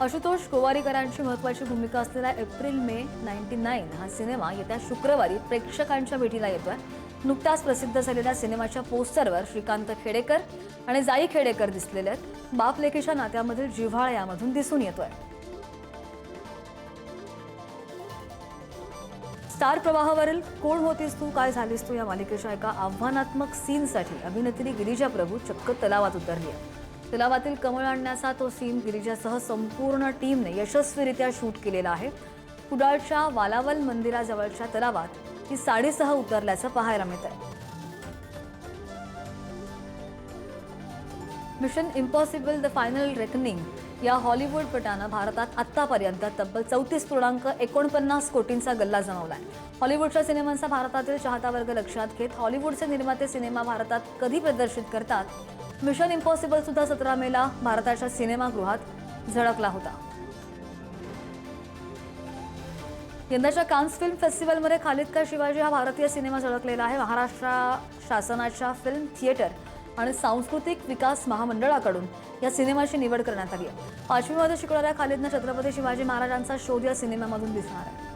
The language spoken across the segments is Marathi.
आशुतोष गोवारीकरांची महत्वाची भूमिका असलेला एप्रिल मे नाईन्टी नाईन हा सिनेमा येत्या शुक्रवारी प्रेक्षकांच्या भेटीला येतोय. नुकताच प्रसिद्ध झालेल्या सिनेमाच्या पोस्टरवर श्रीकांत खेडेकर आणि जाई खेडेकर दिसलेले आहेत. बापलेखीच्या नात्यामधील जिव्हाळ यामधून दिसून येतोय. स्टार प्रवाहावरील कोण होतीस तू काय झालीस तू या मालिकेच्या एका आव्हानात्मक सीनसाठी अभिनेत्री गिरिजा प्रभू चक्क तलावात उतरली आहे तलावातील कमळ आणण्याचा तो सीन गिरिजासह संपूर्ण टीमने यशस्वीरित्या शूट केलेला आहे. कुडाळच्या वालावल मंदिराजवळच्या तलावात ही साडीसह उतरल्याचं पाहायला मिळत आहे Mission Impossible The Final Reckoning या हॉलिवूड पटानं भारतात आत्तापर्यंत तब्बल चौतीस पूर्णांक एकोणपन्नास कोटींचा गल्ला जमवलाय. हॉलिवूडच्या सिनेमांचा भारतातील चाहता वर्ग लक्षात घेत हॉलिवूडचे निर्माते सिनेमा भारतात कधी प्रदर्शित करतात? मिशन इम्पॉसिबल सुद्धा सतरा मेला भारताच्या सिनेमागृहात झळकला होता. यंदाच्या कान्स फिल्म फेस्टिवलमध्ये खालिद का शिवाजी हा भारतीय सिनेमा झळकलेला आहे. महाराष्ट्र शासनाच्या फिल्म थिएटर आणि सांस्कृतिक विकास महामंडळाकडून या सिनेमाची निवड करण्यात आली आहे. पाचवीमध्ये शिकणाऱ्या खालिदनं छत्रपती शिवाजी महाराजांचा शोध या सिनेमामधून दिसणार आहे.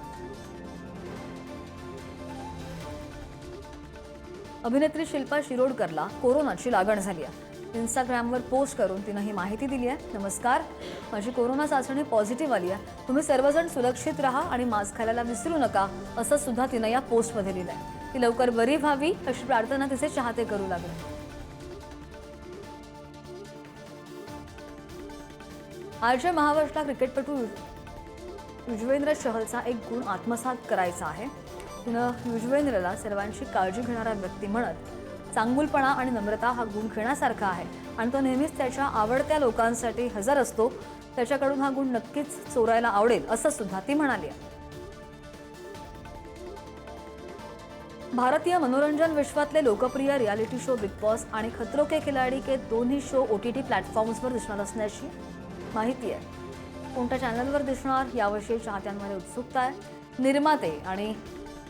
अभिनेत्री शिल्पा शिरोडकरला कोरोनाची लागण झाली आहे. इंस्टाग्रामवर पोस्ट करून तिनं ही माहिती दिली आहे. नमस्कार. माझी कोरोना चाचणी पॉझिटिव्ह आली आहे. तुम्ही सर्वजण सुरक्षित राहा आणि मास्क घालायला विसरू नका असं सुद्धा तिनं या पोस्टमध्ये लिहिलं आहे ती लवकर बरी व्हावी अशी प्रार्थना तिचे चाहते करू लागले. आरजे महाराष्ट्र क्रिकेटपटू युजवेंद्र चहलचा एक गुण आत्मसात करायचा आहे. तिनं युजवेंद्रला सर्वांची काळजी घेणारा व्यक्ती म्हणत चांगुलपणा आणि नम्रता हा गुण घेण्यासारखा आहे. आणि तो नेहमीच त्याच्या आवडत्या लोकांसाठी हजर असतो. त्याच्याकडून हा गुण नक्कीच चोरायला आवडेल असं सुद्धा ती म्हणाली आहे. भारतीय मनोरंजन विश्वातले लोकप्रिय रियालिटी शो बिग बॉस आणि खतरो के खिलाडी के दोन्ही शो ओ टी टी प्लॅटफॉर्म्सवर दिसणार असण्याची माहिती आहे. कोणत्या चॅनलवर दिसणार याविषयी चाहत्यांमध्ये उत्सुकता आहे. निर्माते आणि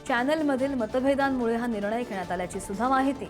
चॅनलमधील मतभेदांमुळे हा निर्णय घेण्यात आल्याची सुद्धा माहिती.